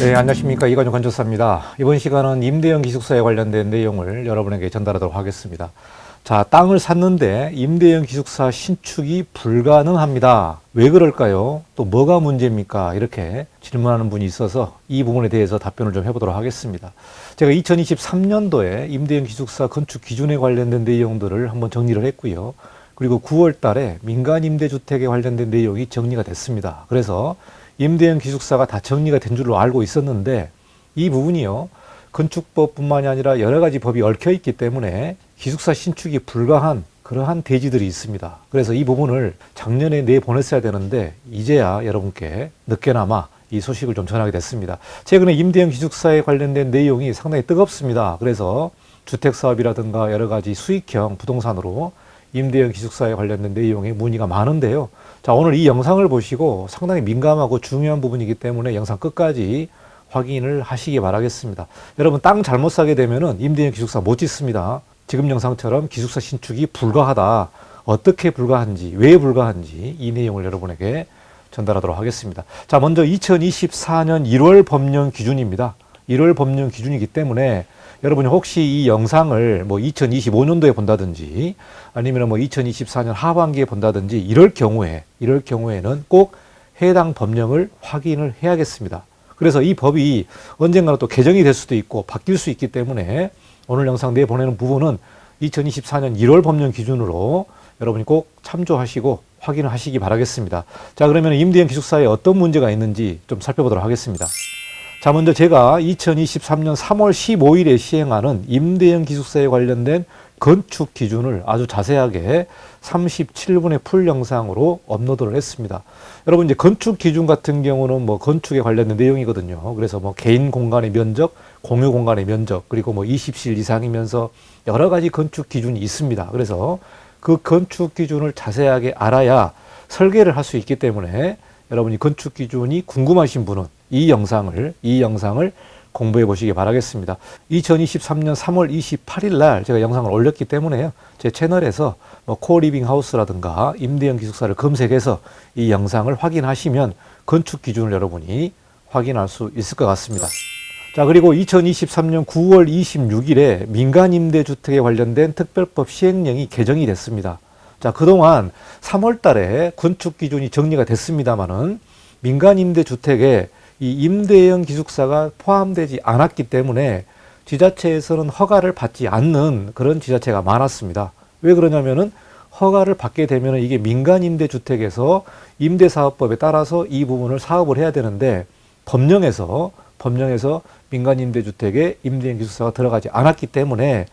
네, 안녕하십니까. 이관용 건축사입니다. 이번 시간은 임대형 기숙사에 관련된 내용을 여러분에게 전달하도록 하겠습니다. 자, 땅을 샀는데 임대형 기숙사 신축이 불가능합니다. 왜 그럴까요? 또 뭐가 문제입니까? 이렇게 질문하는 분이 있어서 이 부분에 대해서 답변을 좀 해보도록 하겠습니다. 제가 2023년도에 임대형 기숙사 건축 기준에 관련된 내용들을 한번 정리를 했고요. 그리고 9월 달에 민간 임대주택에 관련된 내용이 정리가 됐습니다. 그래서 임대형 기숙사가 다 정리가 된 줄로 알고 있었는데 이 부분이요. 건축법뿐만이 아니라 여러 가지 법이 얽혀 있기 때문에 기숙사 신축이 불가한 그러한 대지들이 있습니다. 그래서 이 부분을 작년에 내 보냈어야 되는데 이제야 여러분께 늦게나마 이 소식을 좀 전하게 됐습니다. 최근에 임대형 기숙사에 관련된 내용이 상당히 뜨겁습니다. 그래서 주택 사업이라든가 여러 가지 수익형 부동산으로 임대형 기숙사에 관련된 내용의 문의가 많은데요. 자, 오늘 이 영상을 보시고 상당히 민감하고 중요한 부분이기 때문에 영상 끝까지 확인을 하시기 바라겠습니다. 여러분 땅 잘못 사게 되면은 임대형 기숙사 못 짓습니다. 지금 영상처럼 기숙사 신축이 불가하다. 어떻게 불가한지, 왜 불가한지 이 내용을 여러분에게 전달하도록 하겠습니다. 자, 먼저 2024년 1월 법령 기준입니다. 1월 법령 기준이기 때문에 여러분이 혹시 이 영상을 뭐 2025년도에 본다든지 아니면 뭐 2024년 하반기에 본다든지 이럴 경우에 이럴 경우에는 꼭 해당 법령을 확인을 해야겠습니다. 그래서 이 법이 언젠가는 또 개정이 될 수도 있고 바뀔 수 있기 때문에 오늘 영상 내보내는 부분은 2024년 1월 법령 기준으로 여러분이 꼭 참조하시고 확인을 하시기 바라겠습니다. 자, 그러면 임대형 기숙사에 어떤 문제가 있는지 좀 살펴보도록 하겠습니다. 자, 먼저 제가 2023년 3월 15일에 시행하는 임대형 기숙사에 관련된 건축 기준을 아주 자세하게 37분의 풀 영상으로 업로드를 했습니다. 여러분 이제 건축 기준 같은 경우는 뭐 건축에 관련된 내용이거든요. 그래서 뭐 개인 공간의 면적, 공유 공간의 면적, 그리고 뭐 20실 이상이면서 여러 가지 건축 기준이 있습니다. 그래서 그 건축 기준을 자세하게 알아야 설계를 할 수 있기 때문에 여러분이 건축 기준이 궁금하신 분은 이 영상을 이 영상을 공부해 보시기 바라겠습니다. 2023년 3월 28일 날 제가 영상을 올렸기 때문에요. 제 채널에서 뭐 코리빙 하우스라든가 임대형 기숙사를 검색해서 이 영상을 확인하시면 건축 기준을 여러분이 확인할 수 있을 것 같습니다. 자, 그리고 2023년 9월 26일에 민간 임대 주택에 관련된 특별법 시행령이 개정이 됐습니다. 자, 그동안 3월 달에 건축 기준이 정리가 됐습니다만은 민간 임대 주택에 이 임대형 기숙사가 포함되지 않았기 때문에 지자체에서는 허가를 받지 않는 그런 지자체가 많았습니다. 왜 그러냐면은 허가를 받게 되면 이게 민간 임대 주택에서 임대 사업법에 따라서 이 부분을 사업을 해야 되는데 법령에서 법령에서 민간 임대 주택에 임대형 기숙사가 들어가지 않았기 때문에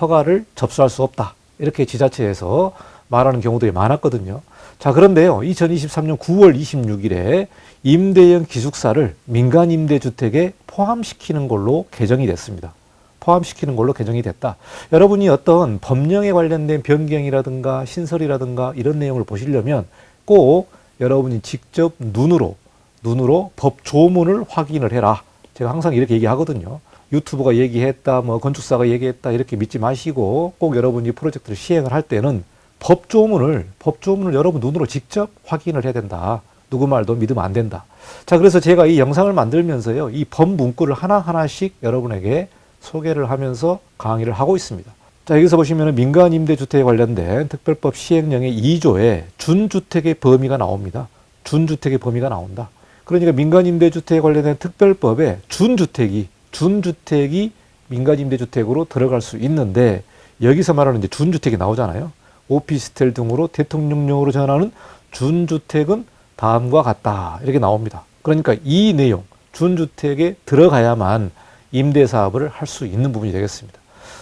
허가를 접수할 수 없다. 이렇게 지자체에서 말하는 경우들이 많았거든요. 자, 그런데요. 2023년 9월 26일에 임대형 기숙사를 민간 임대주택에 포함시키는 걸로 개정이 됐습니다. 포함시키는 걸로 개정이 됐다. 여러분이 어떤 법령에 관련된 변경이라든가 신설이라든가 이런 내용을 보시려면 꼭 여러분이 직접 눈으로 눈으로 법 조문을 확인을 해라. 제가 항상 이렇게 얘기하거든요. 유튜브가 얘기했다, 뭐 건축사가 얘기했다 이렇게 믿지 마시고 꼭 여러분이 프로젝트를 시행을 할 때는 법 조문을 법 조문을 여러분 눈으로 직접 확인을 해야 된다. 누구 말도 믿으면 안 된다. 자, 그래서 제가 이 영상을 만들면서요. 이 법 문구를 하나하나씩 여러분에게 소개를 하면서 강의를 하고 있습니다. 자, 여기서 보시면 민간 임대주택에 관련된 특별법 시행령의 2조에 준주택의 범위가 나옵니다. 준주택의 범위가 나온다. 그러니까 민간 임대주택에 관련된 특별법에 준주택이 준주택이 민간 임대주택으로 들어갈 수 있는데 여기서 말하는 이제 준주택이 나오잖아요. 오피스텔 등으로 대통령령으로 전하는 준주택은 다음과 같다. 이렇게 나옵니다. 그러니까 이 내용, 준주택에 들어가야만 임대 사업을 할 수 있는 부분이 되겠습니다.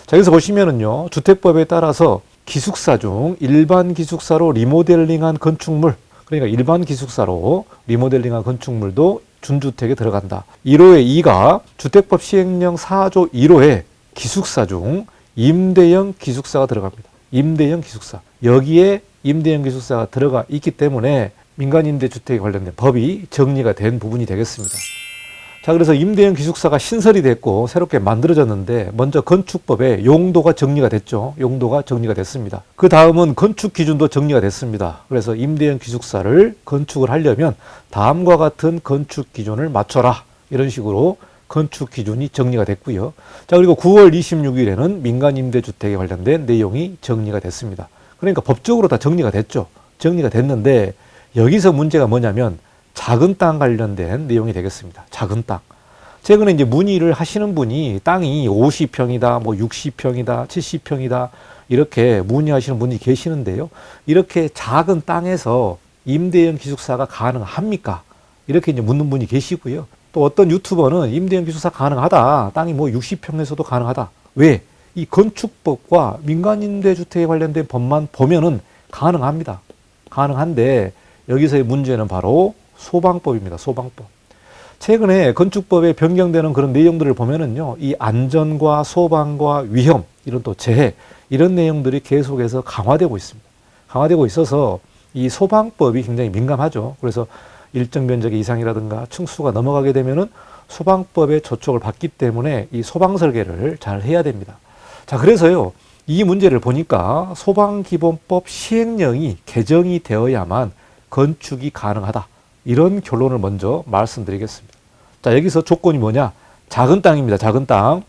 자, 여기서 보시면은요, 주택법에 따라서 기숙사 중 일반 기숙사로 리모델링한 건축물, 그러니까 일반 기숙사로 리모델링한 건축물도 준주택에 들어간다. 1호의 2가 주택법 시행령 4조 1호에 기숙사 중 임대형 기숙사가 들어갑니다. 임대형 기숙사. 여기에 임대형 기숙사가 들어가 있기 때문에 민간임대주택에 관련된 법이 정리가 된 부분이 되겠습니다. 자, 그래서 임대형 기숙사가 신설이 됐고 새롭게 만들어졌는데 먼저 건축법에 용도가 정리가 됐죠. 용도가 정리가 됐습니다. 그 다음은 건축 기준도 정리가 됐습니다. 그래서 임대형 기숙사를 건축을 하려면 다음과 같은 건축 기준을 맞춰라. 이런 식으로 건축 기준이 정리가 됐고요. 자, 그리고 9월 26일에는 민간 임대주택에 관련된 내용이 정리가 됐습니다. 그러니까 법적으로 다 정리가 됐죠. 정리가 됐는데 여기서 문제가 뭐냐면 작은 땅 관련된 내용이 되겠습니다. 작은 땅. 최근에 이제 문의를 하시는 분이 땅이 50평이다, 뭐 60평이다, 70평이다, 이렇게 문의하시는 분이 계시는데요. 이렇게 작은 땅에서 임대형 기숙사가 가능합니까? 이렇게 이제 묻는 분이 계시고요. 또 어떤 유튜버는 임대형 기숙사 가능하다. 땅이 뭐 60평에서도 가능하다. 왜? 이 건축법과 민간임대주택에 관련된 법만 보면은 가능합니다. 가능한데 여기서의 문제는 바로 소방법입니다. 소방법. 최근에 건축법에 변경되는 그런 내용들을 보면은요, 이 안전과 소방과 위험, 이런 또 재해, 이런 내용들이 계속해서 강화되고 있습니다. 강화되고 있어서 이 소방법이 굉장히 민감하죠. 그래서 일정 면적의 이상이라든가 층수가 넘어가게 되면은 소방법의 조촉을 받기 때문에 이 소방 설계를 잘 해야 됩니다. 자, 그래서요, 이 문제를 보니까 소방기본법 시행령이 개정이 되어야만 건축이 가능하다. 이런 결론을 먼저 말씀드리겠습니다. 자, 여기서 조건이 뭐냐? 작은 땅입니다. 작은 땅.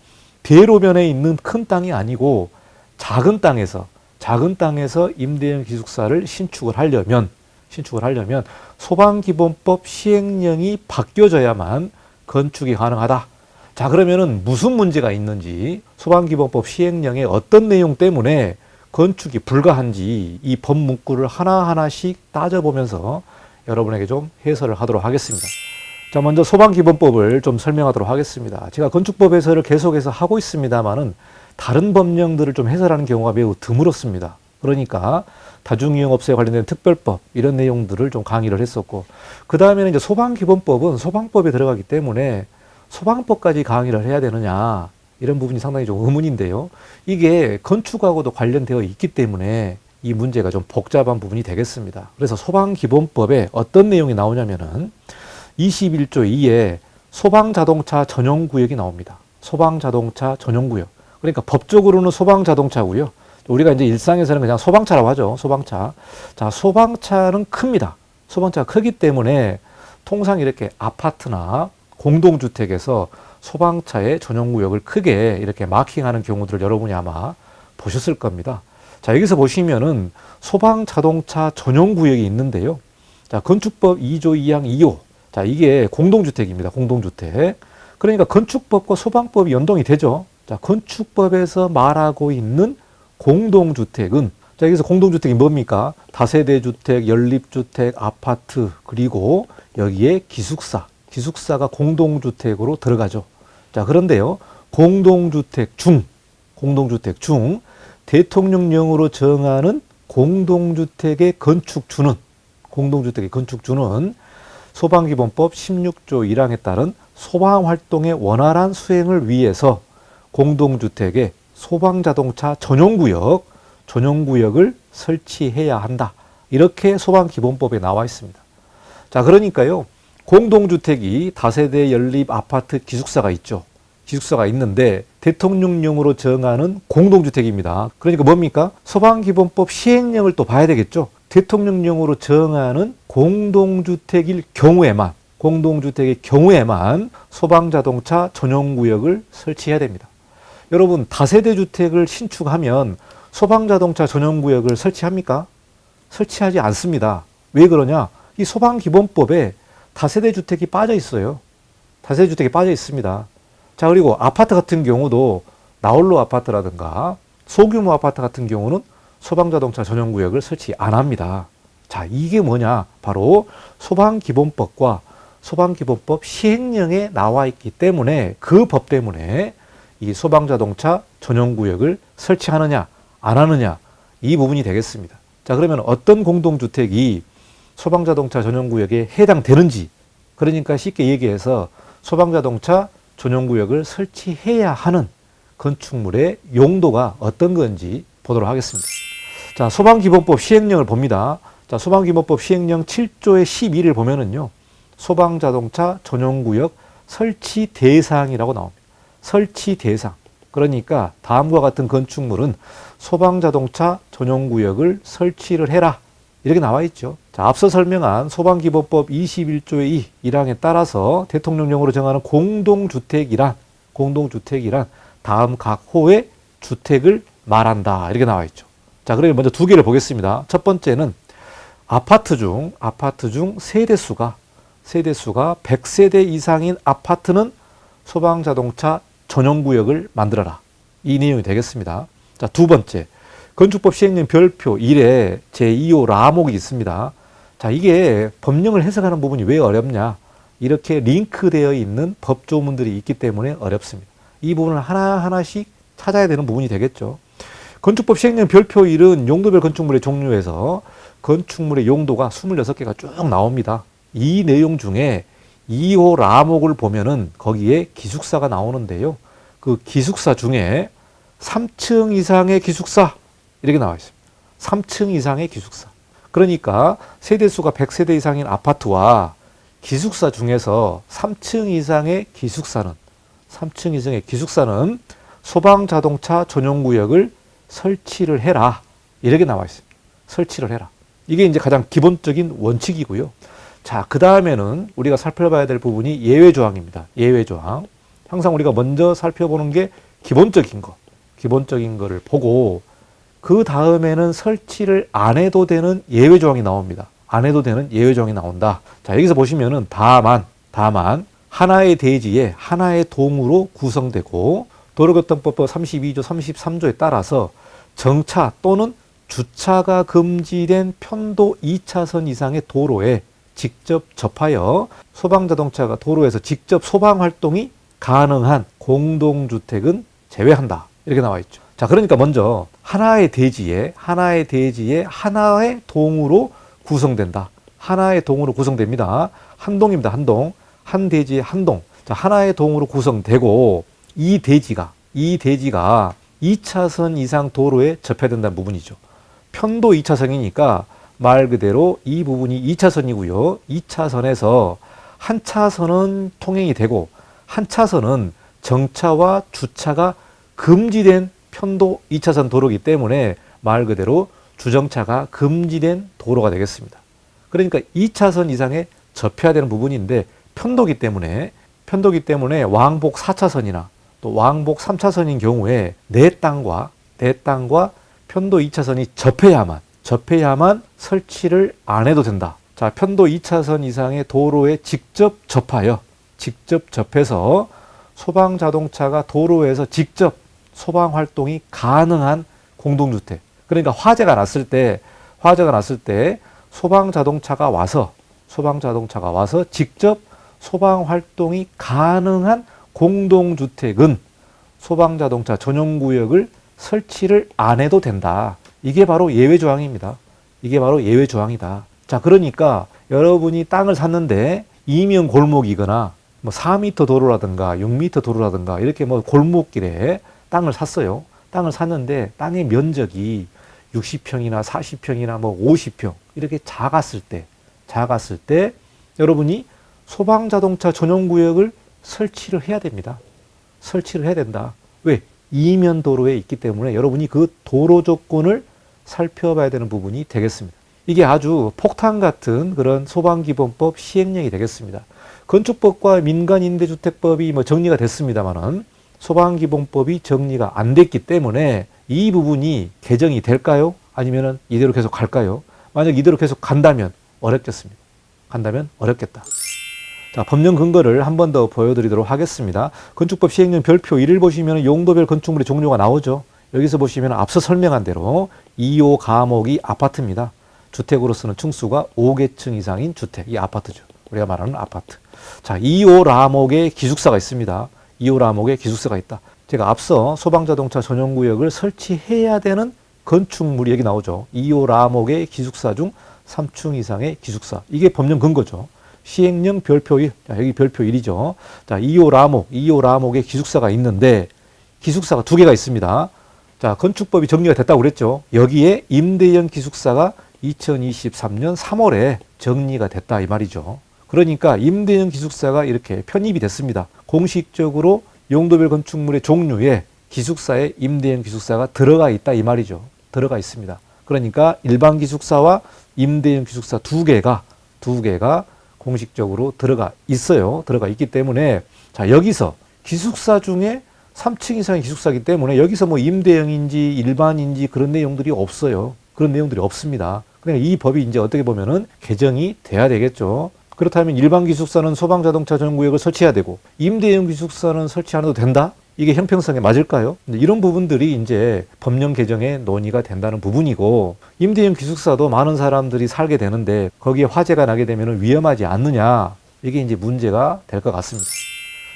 대로변에 있는 큰 땅이 아니고 작은 땅에서 작은 땅에서 임대형 기숙사를 신축을 하려면 신축을 하려면 소방기본법 시행령이 바뀌어져야만 건축이 가능하다. 자, 그러면은 무슨 문제가 있는지 소방기본법 시행령의 어떤 내용 때문에 건축이 불가한지 이 법 문구를 하나하나씩 따져보면서 여러분에게 좀 해설을 하도록 하겠습니다. 자, 먼저 소방기본법을 좀 설명하도록 하겠습니다. 제가 건축법 해설을 계속해서 하고 있습니다만은 다른 법령들을 좀 해설하는 경우가 매우 드물었습니다. 그러니까 다중이용업소에 관련된 특별법 이런 내용들을 좀 강의를 했었고 그 다음에는 이제 소방기본법은 소방법에 들어가기 때문에 소방법까지 강의를 해야 되느냐 이런 부분이 상당히 좀 의문인데요. 이게 건축하고도 관련되어 있기 때문에 이 문제가 좀 복잡한 부분이 되겠습니다. 그래서 소방기본법에 어떤 내용이 나오냐면은 21조 2에 소방자동차 전용구역이 나옵니다. 소방자동차 전용구역. 그러니까 법적으로는 소방자동차고요. 우리가 이제 일상에서는 그냥 소방차라고 하죠. 소방차. 자, 소방차는 큽니다. 소방차가 크기 때문에 통상 이렇게 아파트나 공동주택에서 소방차의 전용구역을 크게 이렇게 마킹하는 경우들을 여러분이 아마 보셨을 겁니다. 자, 여기서 보시면은 소방자동차 전용구역이 있는데요. 자, 건축법 2조 2항 2호. 자, 이게 공동주택입니다. 공동주택. 그러니까 건축법과 소방법이 연동이 되죠. 자, 건축법에서 말하고 있는 공동주택은 자, 여기서 공동주택이 뭡니까? 다세대 주택, 연립주택, 아파트, 그리고 여기에 기숙사. 기숙사가 공동주택으로 들어가죠. 자, 그런데요. 공동주택 중, 공동주택 중 대통령령으로 정하는 공동주택의 건축주는, 공동주택의 건축주는 소방기본법 16조 1항에 따른 소방활동의 원활한 수행을 위해서 공동주택의 소방자동차 전용구역, 전용구역을 설치해야 한다. 이렇게 소방기본법에 나와 있습니다. 자, 그러니까요. 공동주택이 다세대 연립 아파트 기숙사가 있죠. 기숙사가 있는데 대통령령으로 정하는 공동주택입니다. 그러니까 뭡니까? 소방기본법 시행령을 또 봐야 되겠죠. 대통령령으로 정하는 공동주택일 경우에만 공동주택의 경우에만 소방자동차 전용구역을 설치해야 됩니다. 여러분 다세대 주택을 신축하면 소방자동차 전용구역을 설치합니까? 설치하지 않습니다. 왜 그러냐? 이 소방기본법에 다세대 주택이 빠져 있어요. 다세대 주택이 빠져 있습니다. 자 그리고 아파트 같은 경우도 나홀로 아파트라든가 소규모 아파트 같은 경우는 소방자동차 전용구역을 설치 안 합니다. 자 이게 뭐냐? 바로 소방기본법과 소방기본법 시행령에 나와 있기 때문에 그 법 때문에 이 소방자동차 전용구역을 설치하느냐 안 하느냐 이 부분이 되겠습니다. 자 그러면 어떤 공동주택이 소방자동차 전용구역에 해당되는지 그러니까 쉽게 얘기해서 소방자동차 전용구역을 설치해야 하는 건축물의 용도가 어떤 건지 보도록 하겠습니다. 자 소방기본법 시행령을 봅니다. 자 소방기본법 시행령 7조의 12를 보면은요 소방자동차 전용구역 설치 대상이라고 나옵니다. 설치 대상. 그러니까 다음과 같은 건축물은 소방자동차 전용구역을 설치를 해라. 이렇게 나와 있죠. 자, 앞서 설명한 소방기본법 21조의 2 1항에 따라서 대통령령으로 정하는 공동주택이란 공동주택이란 다음 각 호의 주택을 말한다. 이렇게 나와 있죠. 자, 그러면 먼저 두 개를 보겠습니다. 첫 번째는 아파트 중 아파트 중 세대 수가 세대 수가 100세대 이상인 아파트는 소방 자동차 전용 구역을 만들어라. 이 내용이 되겠습니다. 자, 두 번째. 건축법 시행령 별표 1에 제2호 라목이 있습니다. 자, 이게 법령을 해석하는 부분이 왜 어렵냐? 이렇게 링크되어 있는 법조문들이 있기 때문에 어렵습니다. 이 부분을 하나하나씩 찾아야 되는 부분이 되겠죠. 건축법 시행령 별표 1은 용도별 건축물의 종류에서 건축물의 용도가 26개가 쭉 나옵니다. 이 내용 중에 2호 라목을 보면은 거기에 기숙사가 나오는데요. 그 기숙사 중에 3층 이상의 기숙사 이렇게 나와 있습니다. 3층 이상의 기숙사. 그러니까 세대수가 100세대 이상인 아파트와 기숙사 중에서 3층 이상의 기숙사는 3층 이상의 기숙사는 소방 자동차 전용 구역을 설치를 해라. 이렇게 나와 있습니다. 설치를 해라. 이게 이제 가장 기본적인 원칙이고요. 자, 그 다음에는 우리가 살펴봐야 될 부분이 예외 조항입니다. 예외 조항. 항상 우리가 먼저 살펴보는 게 기본적인 거, 기본적인 거를 보고 그 다음에는 설치를 안 해도 되는 예외 조항이 나옵니다. 안 해도 되는 예외 조항이 나온다. 자, 여기서 보시면은 다만, 다만 하나의 대지에 하나의 동으로 구성되고 도로교통법법 32조, 33조에 따라서 정차 또는 주차가 금지된 편도 2차선 이상의 도로에 직접 접하여 소방자동차가 도로에서 직접 소방 활동이 가능한 공동주택은 제외한다. 이렇게 나와 있죠. 자, 그러니까 먼저 하나의 대지에 하나의 대지에 하나의 동으로 구성된다. 하나의 동으로 구성됩니다. 한 동입니다. 한 동. 한 대지에 한 동. 자, 하나의 동으로 구성되고 이 대지가 이 대지가 2차선 이상 도로에 접해야 된다는 부분이죠. 편도 2차선이니까 말 그대로 이 부분이 2차선이고요. 2차선에서 한 차선은 통행이 되고 한 차선은 정차와 주차가 금지된 편도 2차선 도로이기 때문에 말 그대로 주정차가 금지된 도로가 되겠습니다. 그러니까 2차선 이상에 접해야 되는 부분인데 편도기 때문에 편도기 때문에 왕복 4차선이나 또 왕복 3차선인 경우에 내 땅과 내 땅과 편도 2차선이 접해야만 접해야만 설치를 안 해도 된다. 자, 편도 2차선 이상의 도로에 직접 접하여 직접 접해서 소방 자동차가 도로에서 직접 소방 활동이 가능한 공동주택. 그러니까 화재가 났을 때 화재가 났을 때 소방 자동차가 와서 소방 자동차가 와서 직접 소방 활동이 가능한 공동주택은 소방 자동차 전용 구역을 설치를 안 해도 된다. 이게 바로 예외 조항입니다. 이게 바로 예외 조항이다. 자, 그러니까 여러분이 땅을 샀는데 이면 골목이거나 뭐 4m 도로라든가 6m 도로라든가 이렇게 뭐 골목길에 땅을 샀어요. 땅을 샀는데 땅의 면적이 60평이나 40평이나 뭐 50평 이렇게 작았을 때 작았을 때 여러분이 소방 자동차 전용 구역을 설치를 해야 됩니다. 설치를 해야 된다. 왜? 이면 도로에 있기 때문에 여러분이 그 도로 조건을 살펴봐야 되는 부분이 되겠습니다. 이게 아주 폭탄 같은 그런 소방기본법 시행령이 되겠습니다. 건축법과 민간임대주택법이 뭐 정리가 됐습니다만은 소방기본법이 정리가 안 됐기 때문에 이 부분이 개정이 될까요? 아니면은 이대로 계속 갈까요? 만약 이대로 계속 간다면 어렵겠습니다. 간다면 어렵겠다. 자, 법령 근거를 한 번 더 보여드리도록 하겠습니다. 건축법 시행령 별표 1을 보시면 용도별 건축물의 종류가 나오죠. 여기서 보시면 앞서 설명한 대로 2호 가목이 아파트입니다. 주택으로서는 층수가 5개층 이상인 주택, 이 아파트죠. 우리가 말하는 아파트. 자, 2호 라목에 기숙사가 있습니다. 2호 라목에 기숙사가 있다. 제가 앞서 소방자동차 전용구역을 설치해야 되는 건축물이 여기 나오죠. 2호 라목의 기숙사 중 3층 이상의 기숙사. 이게 법령 근거죠. 시행령 별표 1. 자, 여기 별표 1이죠. 자, 2호 라목, 2호 라목에 기숙사가 있는데 기숙사가 두 개가 있습니다. 자, 건축법이 정리가 됐다고 그랬죠. 여기에 임대형 기숙사가 2023년 3월에 정리가 됐다 이 말이죠. 그러니까 임대형 기숙사가 이렇게 편입이 됐습니다. 공식적으로 용도별 건축물의 종류에 기숙사에 임대형 기숙사가 들어가 있다 이 말이죠. 들어가 있습니다. 그러니까 일반 기숙사와 임대형 기숙사 두 개가 두 개가 공식적으로 들어가 있어요. 들어가 있기 때문에 자 여기서 기숙사 중에 3층 이상의 기숙사이기 때문에 여기서 뭐 임대형인지 일반인지 그런 내용들이 없어요. 그런 내용들이 없습니다. 그러니까 이 법이 이제 어떻게 보면은 개정이 돼야 되겠죠. 그렇다면 일반 기숙사는 소방 자동차 전용 구역을 설치해야 되고 임대형 기숙사는 설치 안 해도 된다? 이게 형평성에 맞을까요? 이런 부분들이 이제 법령 개정에 논의가 된다는 부분이고 임대형 기숙사도 많은 사람들이 살게 되는데 거기에 화재가 나게 되면 위험하지 않느냐 이게 이제 문제가 될 것 같습니다.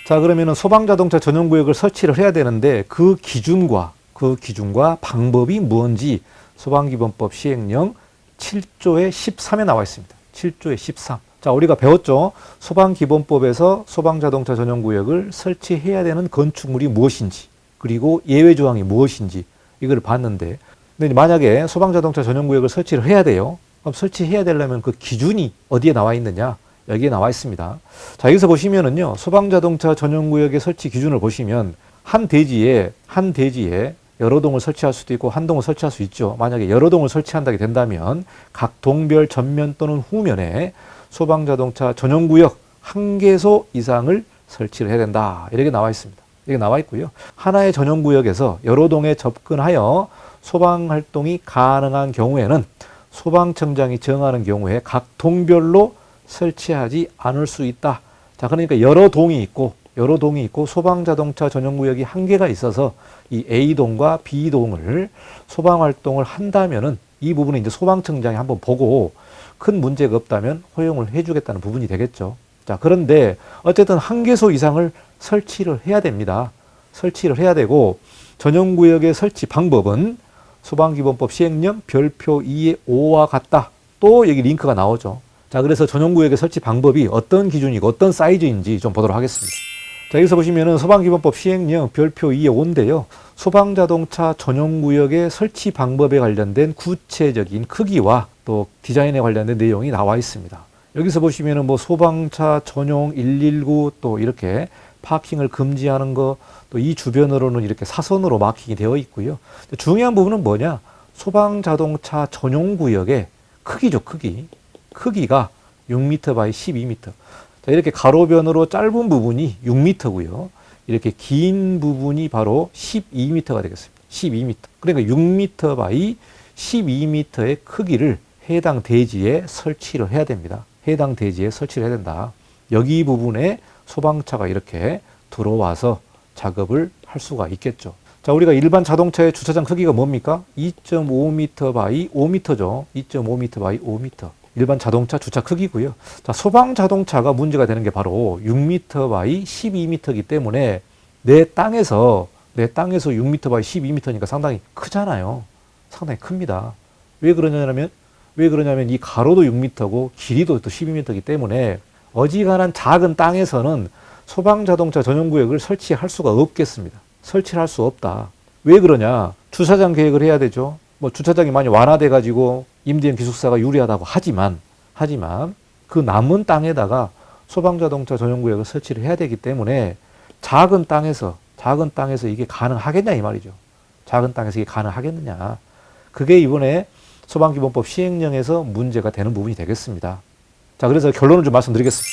자 그러면은 소방 자동차 전용 구역을 설치를 해야 되는데 그 기준과 그 기준과 방법이 무언지 소방기본법 시행령 7조의 13에 나와 있습니다. 7조의 13. 자, 우리가 배웠죠. 소방기본법에서 소방자동차 전용구역을 설치해야 되는 건축물이 무엇인지, 그리고 예외 조항이 무엇인지, 이걸 봤는데, 근데 만약에 소방자동차 전용구역을 설치를 해야 돼요. 그럼 설치해야 되려면 그 기준이 어디에 나와 있느냐? 여기에 나와 있습니다. 자, 여기서 보시면은요, 소방자동차 전용구역의 설치 기준을 보시면, 한 대지에, 한 대지에 여러 동을 설치할 수도 있고 한 동을 설치할 수 있죠. 만약에 여러 동을 설치한다게 된다면 각 동별 전면 또는 후면에 소방자동차 전용구역 한 개소 이상을 설치를 해야 된다. 이렇게 나와 있습니다. 이게 나와 있고요. 하나의 전용구역에서 여러 동에 접근하여 소방 활동이 가능한 경우에는 소방청장이 정하는 경우에 각 동별로 설치하지 않을 수 있다. 자, 그러니까 여러 동이 있고 여러 동이 있고 소방자동차 전용구역이 한 개가 있어서 이 A동과 B동을 소방 활동을 한다면은 이 부분은 이제 소방청장이 한번 보고 큰 문제가 없다면 허용을 해주겠다는 부분이 되겠죠. 자, 그런데 어쨌든 한 개소 이상을 설치를 해야 됩니다. 설치를 해야 되고 전용구역의 설치 방법은 소방기본법 시행령 별표 2의 5와 같다. 또 여기 링크가 나오죠. 자, 그래서 전용구역의 설치 방법이 어떤 기준이고 어떤 사이즈인지 좀 보도록 하겠습니다. 자, 여기서 보시면은 소방기본법 시행령 별표 2의 5인데요. 소방자동차 전용구역의 설치 방법에 관련된 구체적인 크기와 또 디자인에 관련된 내용이 나와 있습니다. 여기서 보시면은 뭐 소방차 전용 119 또 이렇게 파킹을 금지하는 거 또 이 주변으로는 이렇게 사선으로 마킹이 되어 있고요. 중요한 부분은 뭐냐? 소방 자동차 전용 구역의 크기죠, 크기. 크기가 6m 바이 12m. 자, 이렇게 가로변으로 짧은 부분이 6m고요. 이렇게 긴 부분이 바로 12m가 되겠습니다. 12m. 그러니까 6m 바이 12m의 크기를 해당 대지에 설치를 해야 됩니다. 해당 대지에 설치를 해야 된다. 여기 부분에 소방차가 이렇게 들어와서 작업을 할 수가 있겠죠. 자, 우리가 일반 자동차의 주차장 크기가 뭡니까? 2.5m 바이 5m죠. 2.5m 바이 5m. 일반 자동차 주차 크기고요. 자, 소방 자동차가 문제가 되는 게 바로 6m 바이 12m이기 때문에 내 땅에서 내 땅에서 6m 바이 12m니까 상당히 크잖아요. 상당히 큽니다. 왜 그러냐면 왜 그러냐면 이 가로도 6m고 길이도 또 12m이기 때문에 어지간한 작은 땅에서는 소방 자동차 전용 구역을 설치할 수가 없겠습니다. 설치를 할수 없다. 왜 그러냐? 주차장 계획을 해야 되죠. 뭐 주차장이 많이 완화돼 가지고 임대형 기숙사가 유리하다고 하지만 하지만 그 남은 땅에다가 소방 자동차 전용 구역을 설치를 해야 되기 때문에 작은 땅에서 작은 땅에서 이게 가능하겠냐 이 말이죠. 작은 땅에서 이게 가능하겠느냐. 그게 이번에 소방기본법 시행령에서 문제가 되는 부분이 되겠습니다. 자, 그래서 결론을 좀 말씀드리겠습니다.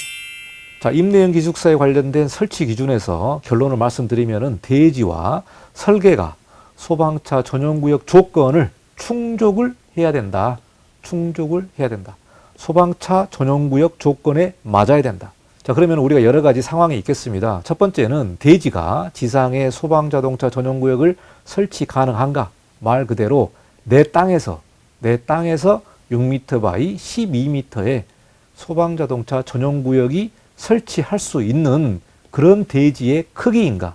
자, 임대형 기숙사에 관련된 설치 기준에서 결론을 말씀드리면은 대지와 설계가 소방차 전용구역 조건을 충족을 해야 된다. 충족을 해야 된다. 소방차 전용구역 조건에 맞아야 된다. 자, 그러면 우리가 여러 가지 상황이 있겠습니다. 첫 번째는 대지가 지상의 소방자동차 전용구역을 설치 가능한가? 말 그대로 내 땅에서, 내 땅에서 6m 바이 12m의 소방자동차 전용구역이 설치할 수 있는 그런 대지의 크기인가?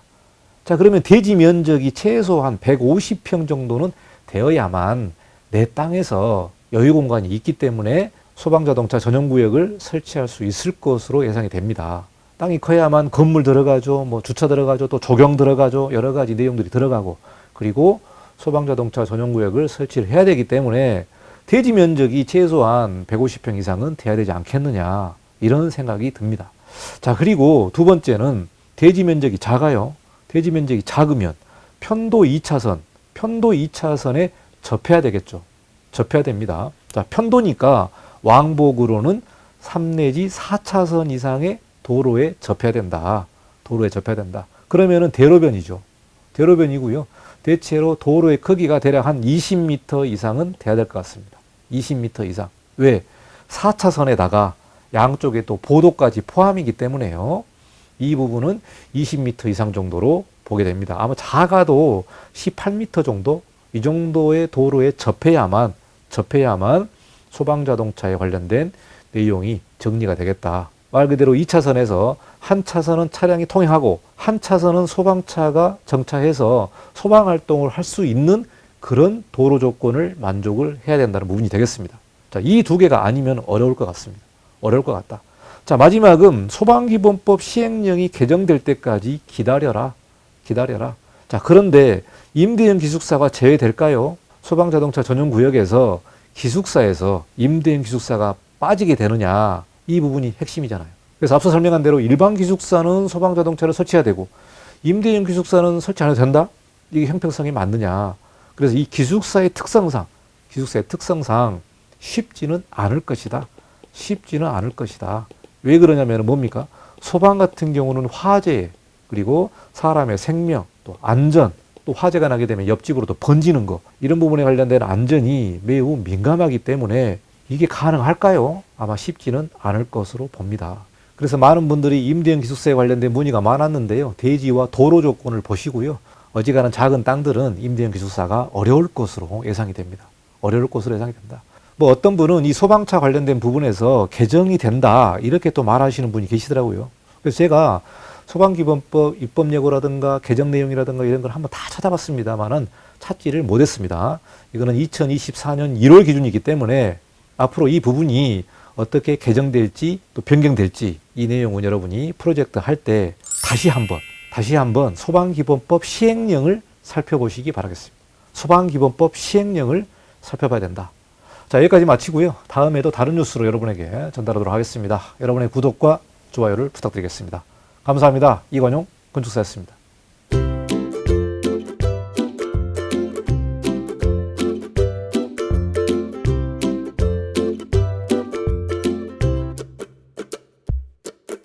자, 그러면 대지 면적이 최소 한 150평 정도는 되어야만 내 땅에서 여유 공간이 있기 때문에 소방자동차 전용구역을 설치할 수 있을 것으로 예상이 됩니다. 땅이 커야만 건물 들어가죠, 뭐 주차 들어가죠, 또 조경 들어가죠, 여러 가지 내용들이 들어가고, 그리고 소방자동차 전용구역을 설치를 해야 되기 때문에 대지 면적이 최소한 150평 이상은 돼야 되지 않겠느냐, 이런 생각이 듭니다. 자, 그리고 두 번째는 대지 면적이 작아요. 대지 면적이 작으면 편도 2차선, 편도 2차선에 접해야 되겠죠. 접해야 됩니다. 자, 편도니까 왕복으로는 3 내지 4차선 이상의 도로에 접해야 된다. 도로에 접해야 된다. 그러면은 대로변이죠. 대로변이고요. 대체로 도로의 크기가 대략 한 20m 이상은 돼야 될 것 같습니다. 20m 이상. 왜? 4차선에다가 양쪽에 또 보도까지 포함이기 때문에요. 이 부분은 20m 이상 정도로 보게 됩니다. 아마 작아도 18m 정도 이 정도의 도로에 접해야만 접해야만 소방 자동차에 관련된 내용이 정리가 되겠다. 말 그대로 2차선에서 한 차선은 차량이 통행하고 한 차선은 소방차가 정차해서 소방 활동을 할 수 있는 그런 도로 조건을 만족을 해야 된다는 부분이 되겠습니다. 자, 이 두 개가 아니면 어려울 것 같습니다. 어려울 것 같다. 자, 마지막은 소방기본법 시행령이 개정될 때까지 기다려라. 기다려라. 자, 그런데 임대형 기숙사가 제외될까요? 소방자동차 전용 구역에서 기숙사에서 임대형 기숙사가 빠지게 되느냐. 이 부분이 핵심이잖아요. 그래서 앞서 설명한 대로 일반 기숙사는 소방자동차를 설치해야 되고 임대형 기숙사는 설치 안 해도 된다? 이게 형평성이 맞느냐. 그래서 이 기숙사의 특성상, 기숙사의 특성상 쉽지는 않을 것이다. 쉽지는 않을 것이다. 왜 그러냐면 뭡니까? 소방 같은 경우는 화재, 그리고 사람의 생명, 또 안전, 또 화재가 나게 되면 옆집으로 또 번지는 거, 이런 부분에 관련된 안전이 매우 민감하기 때문에 이게 가능할까요? 아마 쉽지는 않을 것으로 봅니다. 그래서 많은 분들이 임대형 기숙사에 관련된 문의가 많았는데요. 대지와 도로 조건을 보시고요. 어지간한 작은 땅들은 임대형 기숙사가 어려울 것으로 예상이 됩니다. 어려울 것으로 예상이 된다. 뭐 어떤 분은 이 소방차 관련된 부분에서 개정이 된다 이렇게 또 말하시는 분이 계시더라고요. 그래서 제가 소방기본법 입법 예고라든가 개정 내용이라든가 이런 걸 한번 다 찾아봤습니다만은 찾지를 못했습니다. 이거는 2024년 1월 기준이기 때문에 앞으로 이 부분이 어떻게 개정될지 또 변경될지 이 내용은 여러분이 프로젝트 할 때 다시 한번 다시 한번 소방기본법 시행령을 살펴보시기 바라겠습니다. 소방기본법 시행령을 살펴봐야 된다. 자, 여기까지 마치고요. 다음에도 다른 뉴스로 여러분에게 전달하도록 하겠습니다. 여러분의 구독과 좋아요를 부탁드리겠습니다. 감사합니다. 이건용 건축사였습니다.